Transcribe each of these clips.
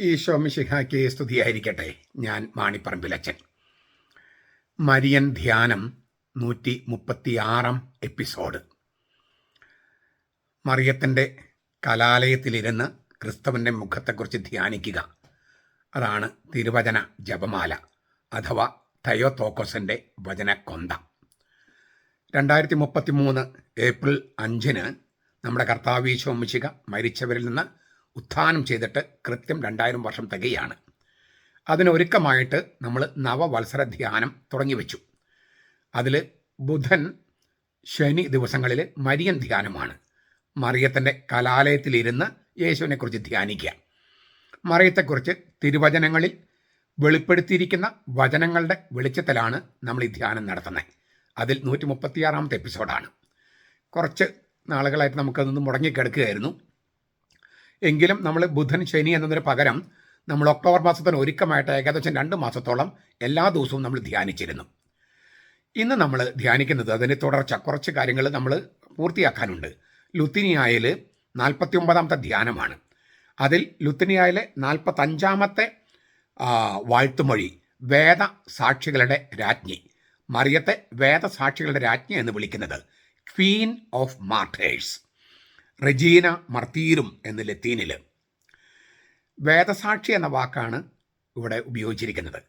ഈശോ മിശിഹായ്ക്ക് സ്തുതിയായിരിക്കട്ടെ. ഞാൻ മാണിപ്പറമ്പിലച്ചൻ മരിയൻ ധ്യാനം നൂറ്റി മുപ്പത്തിയാറാം എപ്പിസോഡ്. മറിയത്തിന്റെ കലാലയത്തിലിരുന്ന് ക്രിസ്തുവിന്റെ മുഖത്തെക്കുറിച്ച് ധ്യാനിക്കുക. അതാണ് തിരുവചന ജപമാല അഥവാ തയോത്തോക്കോസിന്റെ വചനക്കൊന്ത. രണ്ടായിരത്തി മുപ്പത്തി മൂന്ന് ഏപ്രിൽ അഞ്ചിന് നമ്മുടെ കർത്താവീശോ മിശിക മരിച്ചവരിൽ നിന്ന് ഉത്ഥാനം ചെയ്തിട്ട് കൃത്യം രണ്ടായിരം വർഷം തികയാണ്. അതിനൊരുക്കമായിട്ട് നമ്മൾ നവവത്സര ധ്യാനം തുടങ്ങി വെച്ചു. അതിൽ ബുധൻ ശനി ദിവസങ്ങളിൽ മരിയൻ ധ്യാനമാണ്. മറിയത്തിന്റെ കലാലയത്തിലിരുന്ന് യേശുവിനെക്കുറിച്ച് ധ്യാനിക്കുക. മറിയത്തെക്കുറിച്ച് തിരുവചനങ്ങളിൽ വെളിപ്പെടുത്തിയിരിക്കുന്ന വചനങ്ങളുടെ വെളിച്ചത്തിലാണ് നമ്മൾ ഈ ധ്യാനം നടത്തുന്നത്. അതിൽ നൂറ്റി മുപ്പത്തിയാറാമത്തെ എപ്പിസോഡാണ്. കുറച്ച് നാളുകളായിട്ട് നമുക്കതൊന്ന് മുടങ്ങിക്കിടക്കുകയായിരുന്നു. എങ്കിലും നമ്മൾ ബുധൻ ശനി എന്നതിന് പകരം നമ്മൾ ഒക്ടോബർ മാസത്തിന് ഒരുക്കമായിട്ട് ഏകദേശം രണ്ട് മാസത്തോളം എല്ലാ ദിവസവും നമ്മൾ ധ്യാനിച്ചിരുന്നു. ഇന്ന് നമ്മൾ ധ്യാനിക്കുന്നത് അതിനെ തുടർച്ച കുറച്ച് കാര്യങ്ങൾ നമ്മൾ പൂർത്തിയാക്കാനുണ്ട്. ലുത്തിനിയായിൽ നാൽപ്പത്തി ഒമ്പതാമത്തെ ധ്യാനമാണ്. അതിൽ ലുത്തിനിയായിലെ നാൽപ്പത്തഞ്ചാമത്തെ വാഴ്ത്തുമൊഴി വേദ സാക്ഷികളുടെ രാജ്ഞി മറിയത്തെ വേദ സാക്ഷികളുടെ രാജ്ഞി എന്ന് വിളിക്കുന്നത് ക്വീൻ ഓഫ് മാർട്ടേഴ്സ്. റെജീന മർത്തീരും എന്ന് ലത്തീനിൽ വേദസാക്ഷി എന്ന വാക്കാണ് ഇവിടെ ഉപയോഗിച്ചിരിക്കുന്നത്.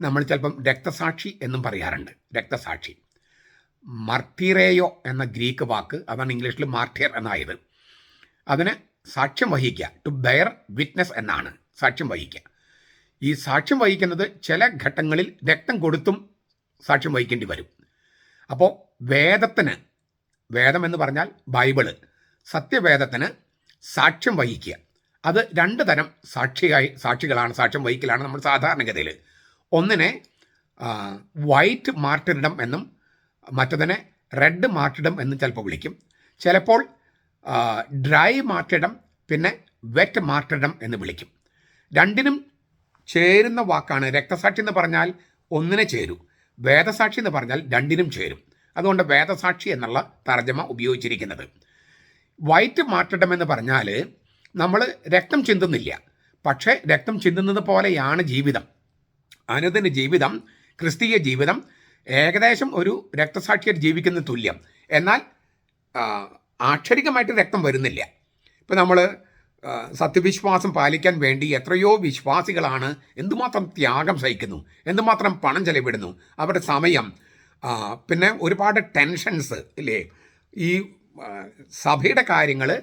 നമ്മൾ ചിലപ്പം രക്തസാക്ഷി എന്നും പറയാറുണ്ട്. രക്തസാക്ഷി. മർത്തിറേയോ എന്ന ഗ്രീക്ക് വാക്ക് അതാണ് ഇംഗ്ലീഷിൽ മാർട്ടിയർ എന്നായത്. അതിന് സാക്ഷ്യം വഹിക്കുക. ടു ബെയർ വിറ്റ്നസ് എന്നാണ് സാക്ഷ്യം വഹിക്കുക. ഈ സാക്ഷ്യം വഹിക്കുന്നത് ചില ഘട്ടങ്ങളിൽ രക്തം കൊടുത്തും സാക്ഷ്യം വഹിക്കേണ്ടി വരും. അപ്പോൾ വേദത്തിന് വേദം എന്ന് പറഞ്ഞാൽ ബൈബിൾ സത്യവേദത്തിന് സാക്ഷ്യം വഹിക്കുക. അത് രണ്ട് തരം സാക്ഷിയായി സാക്ഷികളാണ് സാക്ഷ്യം വഹിക്കലാണ് നമ്മൾ സാധാരണഗതിയിൽ. ഒന്നിനെ വൈറ്റ് മാർട്ടിഡം എന്നും മറ്റതിനെ റെഡ് മാർട്ടിഡം എന്നും ചിലപ്പോൾ വിളിക്കും. ചിലപ്പോൾ ഡ്രൈ മാർട്ടിഡം പിന്നെ വെറ്റ് മാർട്ടിഡം എന്ന് വിളിക്കും. രണ്ടിനും ചേരുന്ന വാക്കാണ്. രക്തസാക്ഷി എന്ന് പറഞ്ഞാൽ ഒന്നിനെ ചേരൂ. വേദസാക്ഷി എന്ന് പറഞ്ഞാൽ രണ്ടിനും ചേരും. അതുകൊണ്ട് വേദസാക്ഷി എന്നുള്ള തർജമ ഉപയോഗിച്ചിരിക്കുന്നത്. വൈറ്റ് മാറ്റണമെന്ന് പറഞ്ഞാൽ നമ്മൾ രക്തം ചിന്തുന്നില്ല. പക്ഷേ രക്തം ചിന്തുന്നത് പോലെയാണ് ജീവിതം. അനുദിന ജീവിതം ക്രിസ്തീയ ജീവിതം ഏകദേശം ഒരു രക്തസാക്ഷിയർ ജീവിക്കുന്ന തുല്യം. എന്നാൽ ആക്ഷരികമായിട്ട് രക്തം വരുന്നില്ല. ഇപ്പം നമ്മൾ സത്യവിശ്വാസം പാലിക്കാൻ വേണ്ടി എത്രയോ വിശ്വാസികളാണ് എന്തുമാത്രം ത്യാഗം സഹിക്കുന്നു എന്തുമാത്രം പണം ചെലവിടുന്നു അവരുടെ സമയം പിന്നെ ഒരുപാട് ടെൻഷൻസ് ഇല്ലേ? ഈ സഭയുടെ കാര്യങ്ങൾ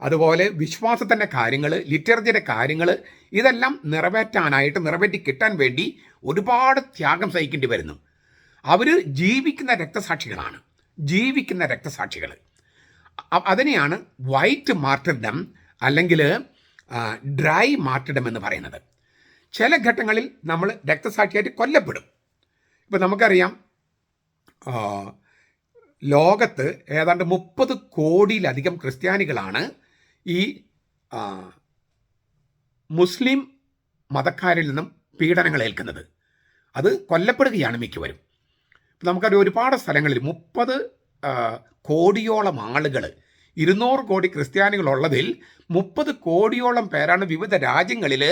അതുപോലെ വിശ്വാസത്തിന്റെ കാര്യങ്ങൾ ലിറ്ററേച്ചറിന്റെ കാര്യങ്ങൾ ഇതെല്ലാം നിറവേറ്റാനായിട്ട് നിറവേറ്റി കിട്ടാൻ വേണ്ടി ഒരുപാട് ത്യാഗം സഹിക്കേണ്ടി വരുന്നു. അവർ ജീവിക്കുന്ന രക്തസാക്ഷികളാണ്. ജീവിക്കുന്ന രക്തസാക്ഷികൾ അതിനെയാണ് വൈറ്റ് മാർട്ടിഡം അല്ലെങ്കിൽ ഡ്രൈ മാർട്ടിഡം എന്ന് പറയുന്നത്. ചില ഘട്ടങ്ങളിൽ നമ്മൾ രക്തസാക്ഷിയായിട്ട് കൊല്ലപ്പെടും. ഇപ്പം നമുക്കറിയാം ലോകത്ത് ഏതാണ്ട് മുപ്പത് കോടിയിലധികം ക്രിസ്ത്യാനികളാണ് ഈ മുസ്ലിം മതക്കാരിൽ നിന്നും പീഡനങ്ങൾ ഏൽക്കുന്നത്. അത് കൊല്ലപ്പെടുകയാണ് മിക്കവരും. നമുക്കറിയാം ഒരുപാട് സ്ഥലങ്ങളിൽ മുപ്പത് കോടിയോളം ആളുകൾ ഇരുന്നൂറ് കോടി ക്രിസ്ത്യാനികളുള്ളതിൽ മുപ്പത് കോടിയോളം പേരാണ് വിവിധ രാജ്യങ്ങളിൽ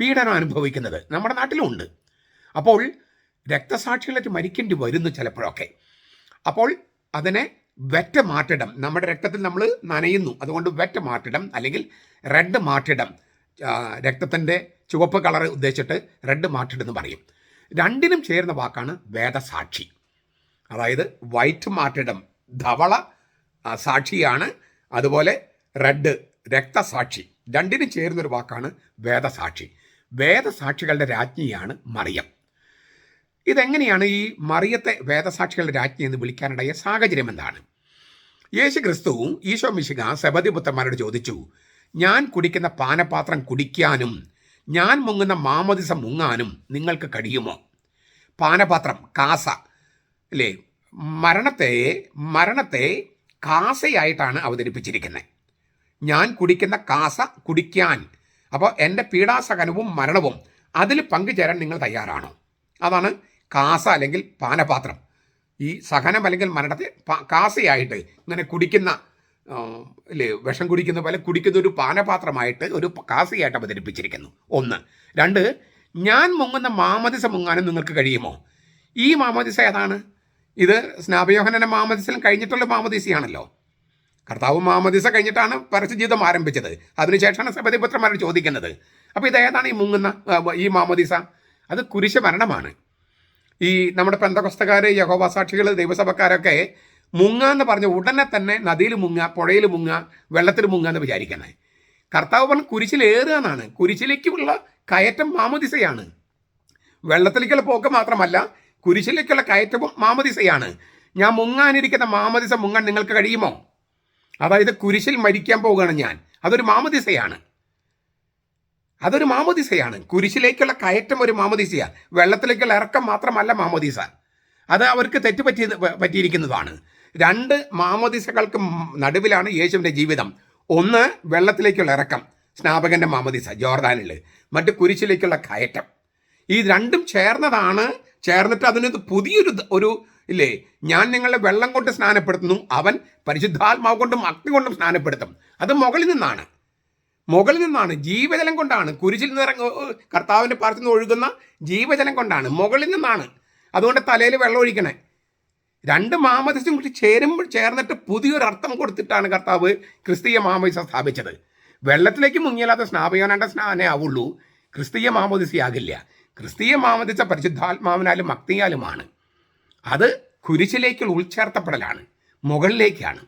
പീഡനം അനുഭവിക്കുന്നത്. നമ്മുടെ നാട്ടിലുമുണ്ട് അപ്പോൾ രക്തസാക്ഷികളായിട്ട് മരിക്കേണ്ടി വരുന്നു ചിലപ്പോഴൊക്കെ. അപ്പോൾ അതിനെ വെറ്റ മാറ്റിടം. നമ്മുടെ രക്തത്തിൽ നമ്മൾ നനയുന്നു. അതുകൊണ്ട് വെറ്റ മാറ്റിടം അല്ലെങ്കിൽ റെഡ് മാറ്റിടം. രക്തത്തിന്റെ ചുവപ്പ് കളർ ഉദ്ദേശിച്ചിട്ട് റെഡ് മാറ്റിടം എന്ന് പറയും. രണ്ടിനും ചേരുന്ന വാക്കാണ് വേദസാക്ഷി. അതായത് വൈറ്റ് മാറ്റിടം. ധവള സാക്ഷിയാണ്. അതുപോലെ റെഡ് രക്തസാക്ഷി. രണ്ടിനും ചേരുന്നൊരു വാക്കാണ് വേദസാക്ഷി. വേദസാക്ഷികളുടെ രാജ്ഞിയാണ് മറിയം. ഇതെങ്ങനെയാണ് ഈ മറിയത്തെ വേദസാക്ഷികളുടെ രാജ്ഞി എന്ന് വിളിക്കാനിടയ സാഹചര്യം എന്താണ്? യേശു ക്രിസ്തുവും ഈശോ മിശിക സബദിപുത്രന്മാരോട് ചോദിച്ചു ഞാൻ കുടിക്കുന്ന പാനപാത്രം കുടിക്കാനും ഞാൻ മുങ്ങുന്ന മാമദിസം മുങ്ങാനും നിങ്ങൾക്ക് കഴിയുമോ? പാനപാത്രം കാസ. അല്ലേ മരണത്തെ മരണത്തെ കാസയായിട്ടാണ് അവതരിപ്പിച്ചിരിക്കുന്നത് ഞാൻ കുടിക്കുന്ന കാസ കുടിക്കാൻ അപ്പോൾ എന്റെ പീഡാസഹനവും മരണവും അതിൽ പങ്കുചേരാൻ നിങ്ങൾ തയ്യാറാണോ? അതാണ് കാസ അല്ലെങ്കിൽ പാനപാത്രം. ഈ സഹനം അല്ലെങ്കിൽ മരണത്തെ കാസയായിട്ട് ഇങ്ങനെ കുടിക്കുന്ന അല്ലേ വിഷം കുടിക്കുന്ന പോലെ കുടിക്കുന്ന ഒരു പാനപാത്രമായിട്ട് ഒരു കാസയായിട്ട് അവതരിപ്പിച്ചിരിക്കുന്നു. ഒന്ന്. രണ്ട് ഞാൻ മുങ്ങുന്ന മാമദിസ മുങ്ങാനും നിങ്ങൾക്ക് കഴിയുമോ? ഈ മാമദിസ ഏതാണ്? ഇത് സ്നാപയോഹനന്റെ മാമദിസിലും കഴിഞ്ഞിട്ടുള്ള മാമദിസയാണല്ലോ. കർത്താവ് മാമദിസ കഴിഞ്ഞിട്ടാണ് പരസ്യജീവിതം ആരംഭിച്ചത്. അതിനുശേഷമാണ് സബദിപുത്രന്മാരോട് ചോദിക്കുന്നത്. അപ്പോൾ ഇത് ഏതാണ് ഈ മുങ്ങുന്ന ഈ മാമദിസ? അത് കുരിശ മരണമാണ്. ഈ നമ്മുടെ പെന്തകൊസ്തക്കാർ യഹോവ സാക്ഷികൾ ദൈവസഭക്കാരൊക്കെ മുങ്ങ എന്ന് പറഞ്ഞ ഉടനെ തന്നെ നദിയിൽ മുങ്ങ പുഴയിൽ മുങ്ങ വെള്ളത്തിൽ മുങ്ങ എന്ന് വിചാരിക്കണേ കർത്താവ് പറഞ്ഞ കുരിശിലേറുക എന്നാണ്. കുരിശിലേക്കുള്ള കയറ്റം മാമദിസയാണ്. വെള്ളത്തിലേക്കുള്ള പോക്ക് മാത്രമല്ല കുരിശിലേക്കുള്ള കയറ്റവും മാമദിസയാണ്. ഞാൻ മുങ്ങാനിരിക്കുന്ന മാമദിസ മുങ്ങാൻ നിങ്ങൾക്ക് കഴിയുമോ? അതായത് കുരിശിൽ മരിക്കാൻ പോവുകയാണ് ഞാൻ. അതൊരു മാമദിസയാണ്. അതൊരു മാമോദിസയാണ്. കുരിശിലേക്കുള്ള കയറ്റം ഒരു മാമോദിസയാണ്. വെള്ളത്തിലേക്കുള്ള ഇറക്കം മാത്രമല്ല മാമോദിസ. അത് അവർക്ക് തെറ്റുപറ്റി പറ്റിയിരിക്കുന്നതാണ്. രണ്ട് മാമോദിസകൾക്ക് നടുവിലാണ് യേശുവിന്റെ ജീവിതം. ഒന്ന് വെള്ളത്തിലേക്കുള്ള ഇറക്കം. സ്നാപകന്റെ മാമോദിസ ജോർദാനിൽ മറ്റ് കുരിശിലേക്കുള്ള കയറ്റം. ഈ രണ്ടും ചേർന്നതാണ് ചേർന്നിട്ട് അതിന് പുതിയൊരു ഒരു ഇല്ലേ ഞാൻ നിങ്ങളെ വെള്ളം കൊണ്ട് സ്നാനപ്പെടുത്തുന്നു അവൻ പരിശുദ്ധാത്മാവ് കൊണ്ടും അഗ്നി കൊണ്ടും സ്നാനപ്പെടുത്തും. അത് മുകളിൽ നിന്നാണ്. മുകളിൽ നിന്നാണ് ജീവജലം കൊണ്ടാണ്. കുരിശിൽ നിന്ന് ഇറങ്ങ കർത്താവിന്റെ പാർത്തിൽ നിന്ന് ഒഴുകുന്ന ജീവജലം കൊണ്ടാണ്. മുകളിൽ നിന്നാണ്. അതുകൊണ്ട് തലയിൽ വെള്ളം ഒഴിക്കണേ. രണ്ട് മാമദിസം കൂടി ചേരുമ്പോൾ ചേർന്നിട്ട് പുതിയൊരർത്ഥം കൊടുത്തിട്ടാണ് കർത്താവ് ക്രിസ്തീയ മാമദിസ സ്ഥാപിച്ചത്. വെള്ളത്തിലേക്ക് മുങ്ങിയല്ലാത്ത സ്നാപയോനാണ്ട സ്നാനേ ആവുള്ളൂ. ക്രിസ്തീയ മാമോദിസയാകില്ല. ക്രിസ്തീയ മാമോദിസ പരിശുദ്ധാത്മാവിനാലും ഭക്തിയാലുമാണ്. അത് കുരിശിലേക്കുള്ള ഉൾച്ചേർത്തപ്പെടലാണ്. മുകളിലേക്കാണ്.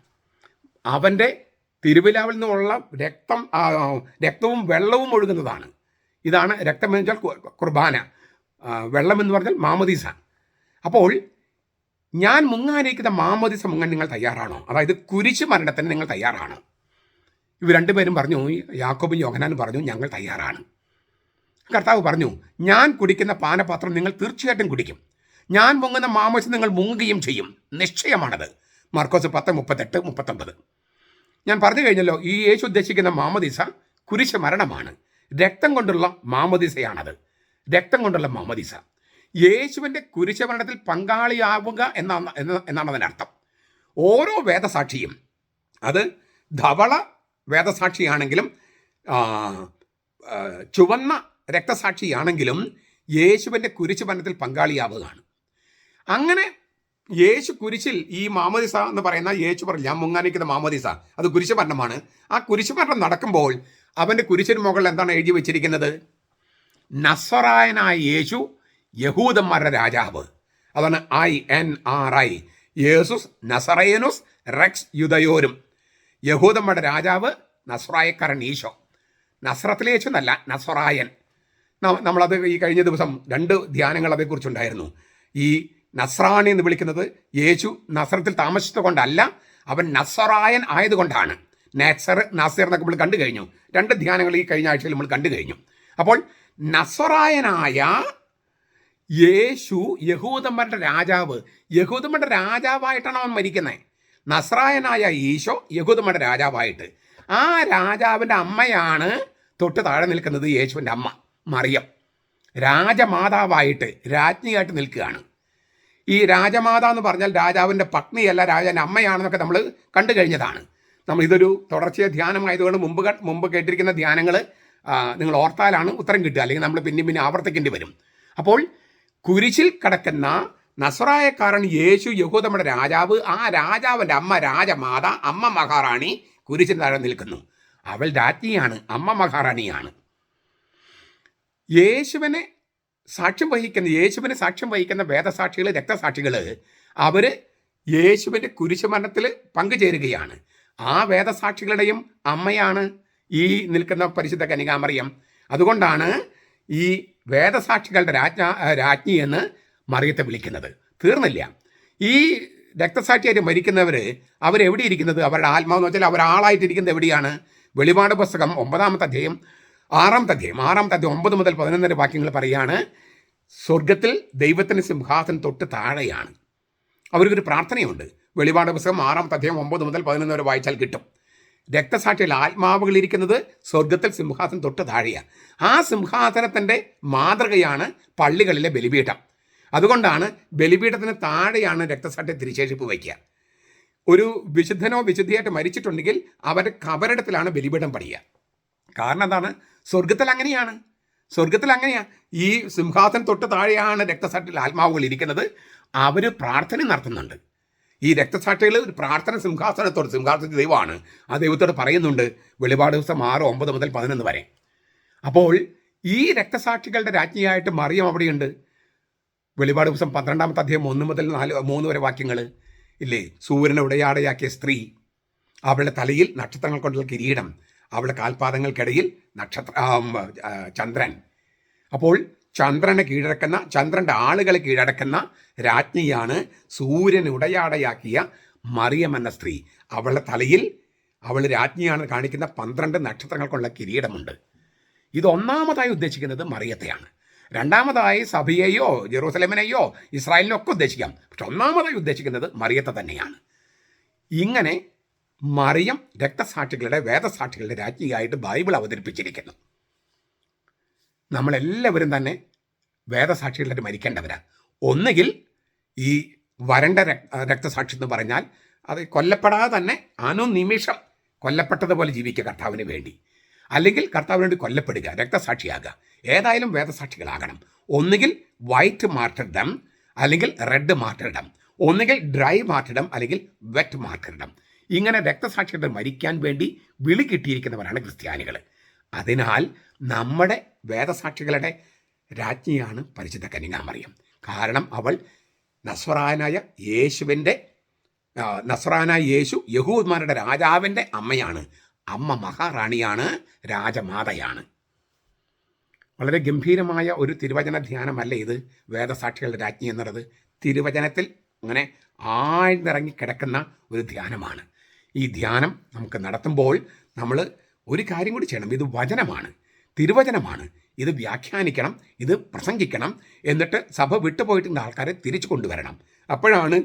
അവന്റെ തിരുവിലാവിൽ നിന്നുള്ള രക്തം രക്തവും വെള്ളവും ഒഴുകുന്നതാണ്. ഇതാണ് രക്തം എന്ന് വെച്ചാൽ കുർബാന. വെള്ളം എന്ന് പറഞ്ഞാൽ മാമദീസ. അപ്പോൾ ഞാൻ മുങ്ങാനിരിക്കുന്ന മാമദിസ മുങ്ങാൻ നിങ്ങൾ തയ്യാറാണോ? അതായത് കുരിശ് മരണത്തിന് നിങ്ങൾ തയ്യാറാണ്. ഇവർ രണ്ടുപേരും പറഞ്ഞു യാക്കോബും യോഹനാനും പറഞ്ഞു ഞങ്ങൾ തയ്യാറാണ്. കർത്താവ് പറഞ്ഞു ഞാൻ കുടിക്കുന്ന പാനപാത്രം നിങ്ങൾ തീർച്ചയായിട്ടും കുടിക്കും. ഞാൻ മുങ്ങുന്ന മാമോസ് നിങ്ങൾ മുങ്ങുകയും ചെയ്യും. നിശ്ചയമാണത്. മർക്കോസ് പത്ത് മുപ്പത്തെട്ട് മുപ്പത്തൊമ്പത്. ഞാൻ പറഞ്ഞു കഴിഞ്ഞല്ലോ ഈ യേശു ഉദ്ദേശിക്കുന്ന മാമദിസ കുരിശ് മരണമാണ്. രക്തം കൊണ്ടുള്ള മാമദിസയാണത്. രക്തം കൊണ്ടുള്ള മാമദിസ. യേശുവിന്റെ കുരിശമരണത്തിൽ പങ്കാളിയാവുക എന്നാണ് എന്നാണ് അതിനർത്ഥം ഓരോ വേദസാക്ഷിയും അത് ധവള വേദസാക്ഷിയാണെങ്കിലും ചുവന്ന രക്തസാക്ഷിയാണെങ്കിലും യേശുവിന്റെ കുരിശ് മരണത്തിൽ പങ്കാളിയാവുകയാണ്. അങ്ങനെ യേശു കുരിശിൽ ഈ മാമോദിസ എന്ന് പറയുന്ന യേശു പറഞ്ഞു ഞാൻ മുങ്ങാനിക്കുന്ന മാമോദിസ. അത് കുരിശ് മരണമാണ് ആ കുരിശ് മരണം നടക്കുമ്പോൾ അവന്റെ കുരിശിന് മുകളിൽ എന്താണ് എഴുതി വെച്ചിരിക്കുന്നത്? നസറായനായ യേശു യഹൂദന്മാരുടെ രാജാവ്. അതാണ് ഐ എൻ ആർ ഐ. യേസുസ് നസറയനുസ് റെക്സ് യുദയോരും. യഹൂദന്മാരുടെ രാജാവ് നസ്രായക്കാരൻ ഈശോ. നസ്രത്തിലെ യേശു എന്നല്ല നസ്രായൻ നമ്മളത് ഈ കഴിഞ്ഞ ദിവസം രണ്ട് ധ്യാനങ്ങൾ അതേക്കുറിച്ചുണ്ടായിരുന്നു ഈ നസ്രാണി എന്ന് വിളിക്കുന്നത് യേശു നസ്രത്തിൽ താമസിച്ചത് കൊണ്ടല്ല അവൻ നസറായൻ ആയതുകൊണ്ടാണ്. നാസർ നാസർ എന്നൊക്കെ നമ്മൾ കണ്ടു കഴിഞ്ഞു. രണ്ട് ധ്യാനങ്ങൾ ഈ കഴിഞ്ഞ ആഴ്ചയിൽ നമ്മൾ കണ്ടു കഴിഞ്ഞു. അപ്പോൾ നസറായനായ യേശു യഹൂദന്മാരുടെ രാജാവ്. യഹൂദന്മാരുടെ രാജാവായിട്ടാണ് അവൻ മരിക്കുന്നത് നസ്രായനായ ഈശോ യഹൂദന്മാരുടെ രാജാവായിട്ട്. ആ രാജാവിന്റെ അമ്മയാണ് തൊട്ട് താഴെ നിൽക്കുന്നത് യേശുവിന്റെ അമ്മ മറിയം. രാജമാതാവായിട്ട് രാജ്ഞിയായിട്ട് നിൽക്കുകയാണ്. ഈ രാജമാത എന്ന് പറഞ്ഞാൽ രാജാവിന്റെ പത്നിയല്ല രാജാവിന്റെ അമ്മയാണെന്നൊക്കെ നമ്മൾ കണ്ടു കഴിഞ്ഞതാണ്. നമ്മൾ ഇതൊരു തുടർച്ചയായ ധ്യാനമായതുകൊണ്ട് മുമ്പ് മുമ്പ് കേട്ടിരിക്കുന്ന ധ്യാനങ്ങൾ നിങ്ങൾ ഓർത്താലാണ് ഉത്തരം കിട്ടുക. അല്ലെങ്കിൽ നമ്മൾ പിന്നെ പിന്നെ ആവർത്തിക്കേണ്ടി വരും. അപ്പോൾ കുരിശിൽ കിടക്കുന്ന നസറായക്കാരൻ യേശു യഹൂദമ്മയുടെ രാജാവ്. ആ രാജാവിന്റെ അമ്മ രാജമാത അമ്മ മഹാറാണി കുരിശിൽ താഴെ നിൽക്കുന്നു. അവൾ രാജ്ഞിയാണ് അമ്മ മഹാറാണിയാണ്. യേശുവിനെ സാക്ഷ്യം വഹിക്കുന്ന യേശുവിന് സാക്ഷ്യം വഹിക്കുന്ന വേദസാക്ഷികൾ രക്തസാക്ഷികൾ അവർ യേശുവിന്റെ കുരിശുമരണത്തിൽ പങ്കുചേരുകയാണ്. ആ വേദസാക്ഷികളുടെയും അമ്മയാണ് ഈ നിൽക്കുന്ന പരിശുദ്ധ കനികാമറിയം അതുകൊണ്ടാണ് ഈ വേദസാക്ഷികളുടെ രാജ്ഞ രാജ്ഞി എന്ന് മറിയത്തെ വിളിക്കുന്നത്. തീർന്നില്ല. ഈ രക്തസാക്ഷിയായിട്ട് മരിക്കുന്നവർ അവരെവിടെ ഇരിക്കുന്നത് അവരുടെ ആത്മാവെന്ന് വെച്ചാൽ അവരാളായിട്ടിരിക്കുന്നത് എവിടെയാണ്? വെളിപാട് പുസ്തകം ഒമ്പതാമത്തെ അധ്യായം ആറാമത്തെ അധ്യായം ആറാമത്തെ അധ്യായം ഒമ്പത് മുതൽ പതിനൊന്ന് വരെ വാക്യങ്ങൾ പറയുകയാണ് സ്വർഗത്തിൽ ദൈവത്തിന്റെ സിംഹാസനം തൊട്ട് താഴെയാണ്. അവർക്കൊരു പ്രാർത്ഥനയുണ്ട്. വെളിപാട് പുസ്തകം ആറാമത്തെ അധ്യായം ഒമ്പത് മുതൽ പതിനൊന്ന് വരെ വായിച്ചാൽ കിട്ടും. രക്തസാക്ഷിയിൽ ആത്മാവുകൾ ഇരിക്കുന്നത് സ്വർഗത്തിൽ സിംഹാസനം തൊട്ട് താഴെയാണ്. ആ സിംഹാസനത്തിന്റെ മാതൃകയാണ് പള്ളികളിലെ ബലിപീഠം. അതുകൊണ്ടാണ് ബലിപീഠത്തിന് താഴെയാണ് രക്തസാക്ഷി തിരിശേഷിപ്പ് വയ്ക്കുക. ഒരു വിശുദ്ധനോ വിശുദ്ധിയായിട്ട് മരിച്ചിട്ടുണ്ടെങ്കിൽ അവരുടെ കബറിടത്തിലാണ് ബലിപീഠം പണിയുക. കാരണം എന്താണ്? സ്വർഗത്തിൽ അങ്ങനെയാണ് സ്വർഗത്തിൽ അങ്ങനെയാണ് ഈ സിംഹാസനം തൊട്ട് താഴെയാണ് രക്തസാക്ഷികൾ ആത്മാവുകൾ ഇരിക്കുന്നത്. അവർ പ്രാർത്ഥന നടത്തുന്നുണ്ട്. ഈ രക്തസാക്ഷികൾ ഒരു പ്രാർത്ഥന സിംഹാസനത്തോട് സിംഹാസന ദൈവമാണ്. ആ ദൈവത്തോട് പറയുന്നുണ്ട് വെളിപാട് ദിവസം ആറ് ഒമ്പത് മുതൽ പതിനൊന്ന് വരെ. അപ്പോൾ ഈ രക്തസാക്ഷികളുടെ രാജ്ഞിയായിട്ട് മറിയം അവിടെയുണ്ട്. വെളിപാട് ദിവസം പന്ത്രണ്ടാമത്തെ അധ്യായം ഒന്ന് മുതൽ നാല് മൂന്ന് വരെ വാക്യങ്ങൾ ഇല്ലേ? സൂര്യനെ ഉടയാടയാക്കിയ സ്ത്രീ അവളുടെ തലയിൽ നക്ഷത്രങ്ങൾ കൊണ്ടുള്ള കിരീടം. അവളുടെ കാൽപാദങ്ങൾക്കിടയിൽ നക്ഷത്ര ചന്ദ്രൻ. അപ്പോൾ ചന്ദ്രനെ കീഴടക്കുന്ന ചന്ദ്രന്റെ ആളുകളെ കീഴടക്കുന്ന രാജ്ഞിയാണ് സൂര്യനെ ഉടയാടയാക്കിയ മറിയം എന്ന സ്ത്രീ. അവളുടെ തലയിൽ അവൾ രാജ്ഞിയാണ് കാണിക്കുന്ന പന്ത്രണ്ട് നക്ഷത്രങ്ങൾക്കുള്ള കിരീടമുണ്ട്. ഇത് ഒന്നാമതായി ഉദ്ദേശിക്കുന്നത് മറിയത്തെയാണ്. രണ്ടാമതായി സഭയെയോ ജെറൂസലേമിനെയോ ഇസ്രായേലിനെയോ ഒക്കെ ഉദ്ദേശിക്കാം. പക്ഷെ ഒന്നാമതായി ഉദ്ദേശിക്കുന്നത് മറിയത്തെ തന്നെയാണ്. ഇങ്ങനെ മറിയം രക്തസാക്ഷികളുടെ വേദസാക്ഷികളുടെ രാജ്ഞിയായിട്ട് ബൈബിൾ അവതരിപ്പിച്ചിരിക്കുന്നു. നമ്മളെല്ലാവരും തന്നെ വേദസാക്ഷികളുടെ മരിക്കേണ്ടവരാ. ഒന്നുകിൽ ഈ വരണ്ട രക്തസാക്ഷി എന്ന് പറഞ്ഞാൽ അത് കൊല്ലപ്പെടാതെ തന്നെ അനുനിമിഷം കൊല്ലപ്പെട്ടതുപോലെ ജീവിക്കുക കർത്താവിന് വേണ്ടി. അല്ലെങ്കിൽ കർത്താവിന് വേണ്ടി കൊല്ലപ്പെടുക രക്തസാക്ഷിയാകുക. ഏതായാലും വേദസാക്ഷികളാകണം. ഒന്നുകിൽ വൈറ്റ് മാർട്ടിഡം അല്ലെങ്കിൽ റെഡ് മാർട്ടിഡം ഒന്നുകിൽ ഡ്രൈ മാർട്ടിഡം അല്ലെങ്കിൽ വെറ്റ് മാർട്ടിഡം ഇങ്ങനെ രക്തസാക്ഷികളുടെ മരിക്കാൻ വേണ്ടി വിളി കിട്ടിയിരിക്കുന്നവരാണ് ക്രിസ്ത്യാനികൾ. അതിനാൽ നമ്മുടെ വേദസാക്ഷികളുടെ രാജ്ഞിയാണ് പരിശുദ്ധ കന്യകാമറിയം. കാരണം അവൾ നസ്വറാനായ യേശുവിന്റെ നസ്വറാനായ യേശു യഹൂദ്മാരുടെ രാജാവിന്റെ അമ്മയാണ്. അമ്മ മഹാറാണിയാണ് രാജമാതയാണ്. വളരെ ഗംഭീരമായ ഒരു തിരുവചന ധ്യാനമല്ല ഇത് വേദസാക്ഷികളുടെ രാജ്ഞി എന്നുള്ളത്. തിരുവചനത്തിൽ അങ്ങനെ ആഴ്ന്നിറങ്ങി കിടക്കുന്ന ഒരു ധ്യാനമാണ്. ഈ ധ്യാനം നമുക്ക് നടത്തുമ്പോൾ നമ്മൾ ഒരു കാര്യം കൂടി ചെയ്യണം. ഇത് വചനമാണ് തിരുവചനമാണ്. ഇത് വ്യാഖ്യാനിക്കണം ഇത് പ്രസംഗിക്കണം. എന്നിട്ട് സഭ വിട്ടുപോയിട്ടുള്ള ആൾക്കാരെ തിരിച്ചു കൊണ്ടുവരണം. അപ്പോഴാണ്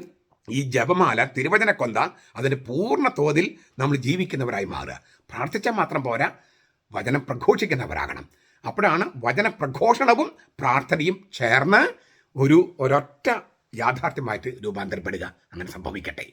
ഈ ജപമാല തിരുവചന കൊന്ത അതിന്റെ പൂർണ തോതിൽ നമ്മൾ ജീവിക്കുന്നവരായി മാറുക. പ്രാർത്ഥിച്ചാൽ മാത്രം പോരാ വചനം പ്രഘോഷിക്കുന്നവരാകണം. അപ്പോഴാണ് വചന പ്രഘോഷണവും പ്രാർത്ഥനയും ചേർന്ന് ഒരു ഒരൊറ്റ യാഥാർത്ഥ്യമായിട്ട് രൂപാന്തരപ്പെടുക. അങ്ങനെ സംഭവിക്കട്ടെ.